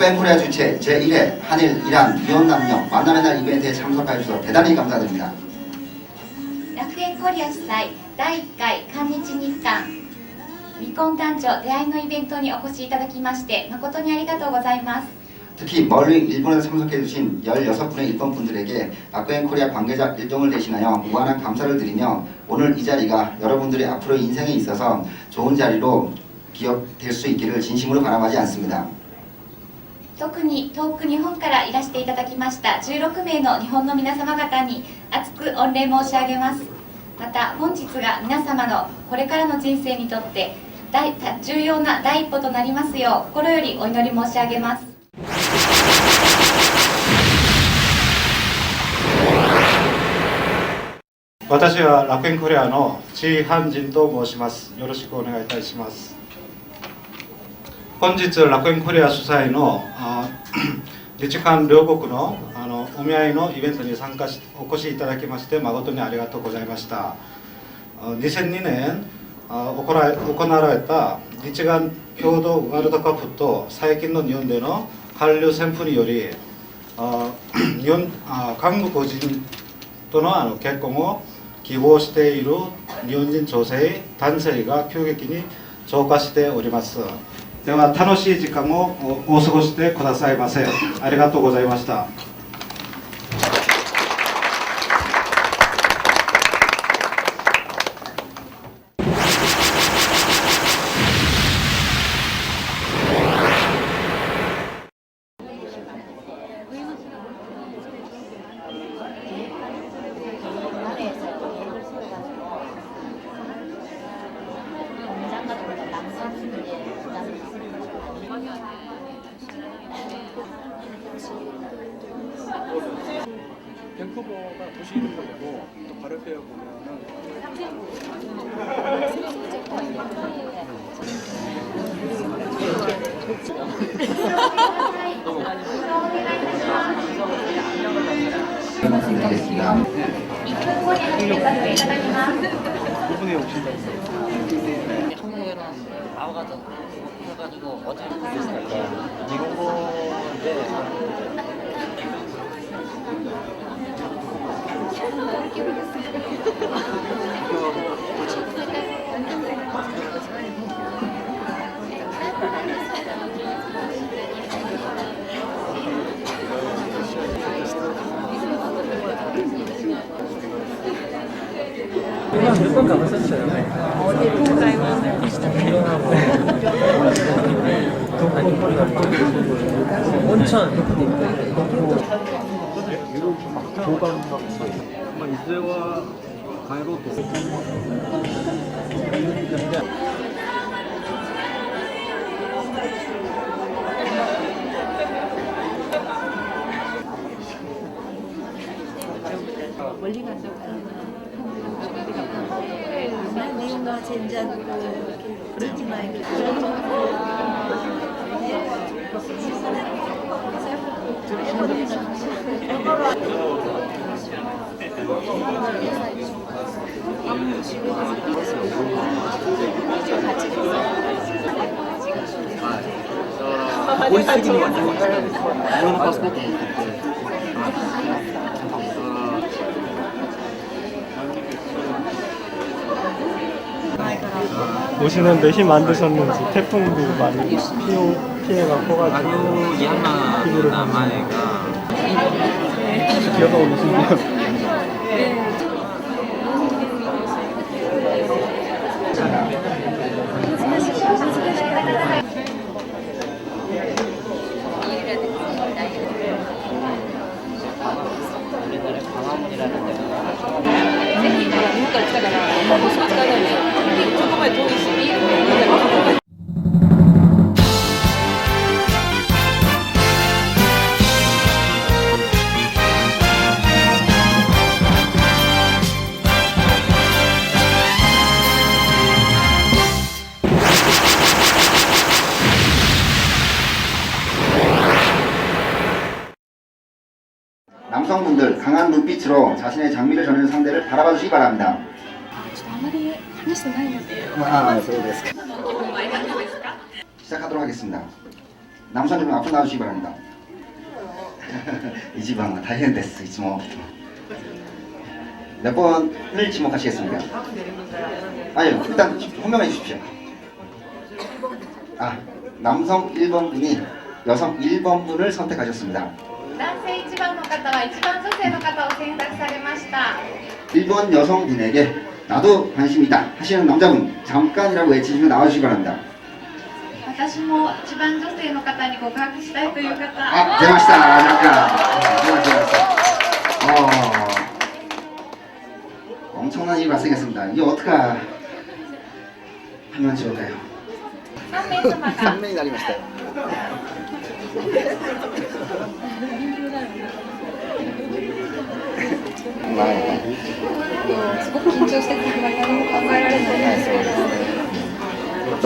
락벤 코리아 주최 제1회 한일 이란 이혼 남녀 만남의 날 이벤트에 참석해 주셔서 대단히 감사드립니다. 楽園コリア主催第1回韓日日韓未婚男女出会いのイベントにお越しいただきまして誠にありがとうございます 특히 멀리 일본에서 참석해 주신 16분의 일본 분들에게 락벤 코리아 관계자 일동을 대신하여 무한한 감사를 드리며 오늘 이 자리가 여러분들의 앞으로 인생에 있어서 좋은 자리로 기억될 수 있기를 진심으로 바람하지 않습니다. 特に遠く日本からいらしていただきました16名の日本の皆様方に厚く御礼申し上げますまた本日が皆様のこれからの人生にとって重要な第一歩となりますよう心よりお祈り申し上げます私は楽園コリアのチーハンジンと申します。よろしくお願いいたします。本日楽園コリア主催の日韓 両国のあのお見合いのイベントに参加しお越しいただきまして誠にありがとうございました。2002年行われた日韓共同ワールドカップと最近の日本での韓流旋風により 日本韓国人とのあの結婚を希望している日本人女性男性が急激に増加しておりますでは楽しい時間をお過ごしてくださいませ。ありがとうございました。 나오고 또 가르페에 보면은 이분이 오신다고 청소에는 아와가도 해가지고 어제 이거 이제 신다고 통일은 나와가지고 해가지고 어제 일본인데 아마 이제와 가이로도 날 미움과 젠장 그러지 말고 오이스기는 오시는데 힘 안 드셨는지 태풍도 많이 피해, 피해가 커가지고 아주 야마 남아이가 기어가 오시면 자신의 장미를 전하는 상대를 바라봐 주시기 바랍니다. あまり話してないので 아, そうですか. 시작하도록 하겠습니다. 남성분 앞으로 나와주시기 바랍니다. 이 집안 다이앤 데스 이츠모 몇 번을 지목하시겠습니까? 아니요 일단 혼명해 주십시오. 아 남성 1번 분이 여성 1번 분을 선택하셨습니다. 男性1番の方は1番女性の方を選択されま した 1번 여성분에게 나도 관심 있다 하시는 남자분 잠깐이라고 외치시면 나와주시기 바랍니다. 私も1番女性の方に告白したいという方 아, 되마시다. 잠깐. 되마시다. 어, 엄청난 일이 발생했습니다. 이게 어떻게 하면 좋을까요? 3名様が3名になりましたよ。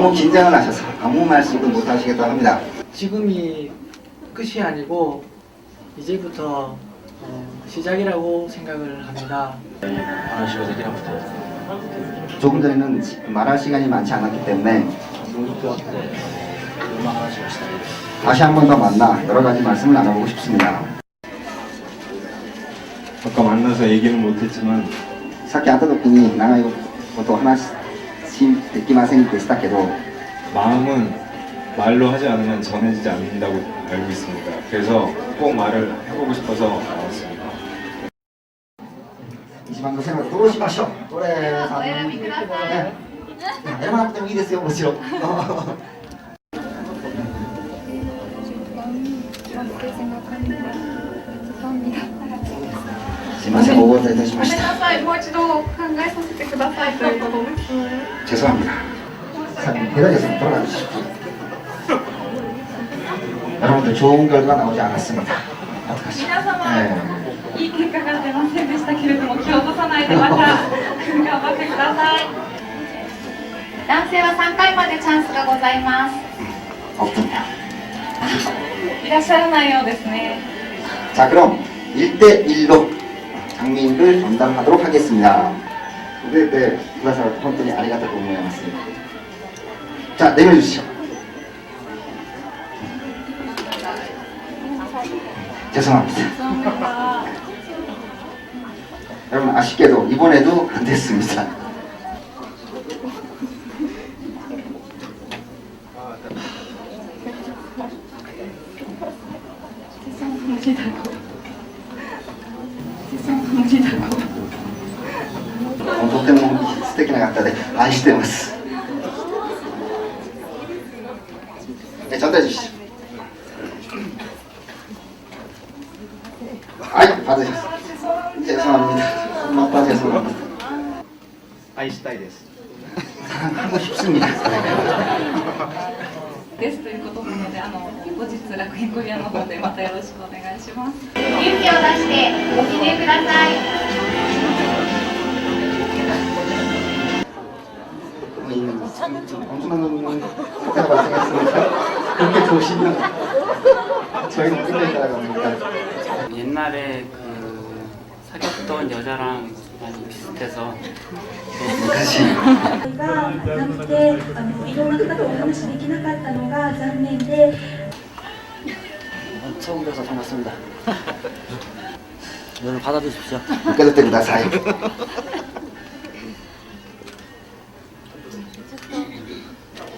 너무 긴장을 하셔서 아무 말씀도 못 하시겠다 합니다. 지금이 끝이 아니고 이제부터 어, 시작이라고 생각을 합니다. 조금 전에는 말할 시간이 많지 않았기 때문에 다시 한 번 더 만나 여러 가지 말씀을 나눠보고 싶습니다. 아까 만나서 얘기는 못했지만 사키 아타도군이 나가 이거 또 하나씩 できませんでしたけど 마음은 말로 하지 않으면 전해지지 않는다고 알고 있습니다. 그래서 꼭 말을 해보고 싶어서 나왔습니다. 一番の背中どうしましょうこれお選びくださいね選ばなくてもいいですよもちろんすいません大ごといたしましたごめんなさいもう一度考えさせてくださいということです 죄송합니다 사- 기다려서 돌아가 주십시오 여러분들 좋은 결과 나오지 않았습니다 어떡하시죠 皆様、 네. いい結果が出ませんでしたけれども気を落とさないでまた頑張ってください男性は3回までチャンスがございます 없군요 いらっしゃらないようですね 자 그럼 1대1로 장미를 전담하도록 하겠습니다. 네, 네, 그래서本当に 아리가토 고모야마스. 자, 내려주시죠. 죄송합니다. 여러분 아쉽게도 이번에도 안 됐습니다. 어, できなかっ方で愛してます。ちゃんとはいパズです。愛したいです。ですということなのであの後日楽園コリアの方でまたよろしくお願いします。勇気を出してお決めください。 엄청난 사태가 발생했으니까 그렇게 보시면 저희는 끝내 따라갑니다. 옛날에 그 사귀었던 여자랑 많이 비슷해서 昔がなくてあのいろんな方とお話しできなかったのが残念で 처음 뵈서 반갑습니다. 저를 받아주십시오. 묶여도ください.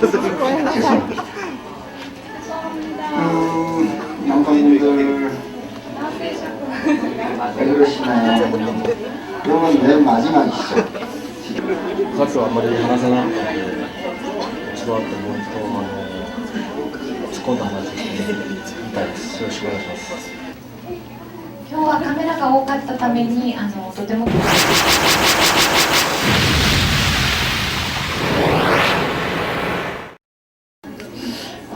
ごめんなさい。う、が。かった、てもっ。くしま。今日はカメラが多かったためにあのとても。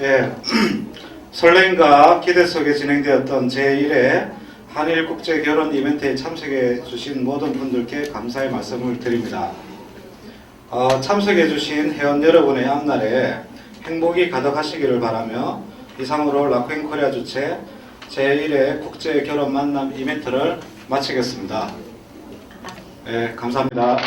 예, 설렘과 기대 속에 진행되었던 제1회 한일 국제 결혼 이벤트에 참석해 주신 모든 분들께 감사의 말씀을 드립니다. 어, 참석해 주신 회원 여러분의 앞날에 행복이 가득하시기를 바라며 이상으로 라쿠엔 코리아 주최 제1회 국제 결혼 만남 이벤트를 마치겠습니다. 예, 감사합니다.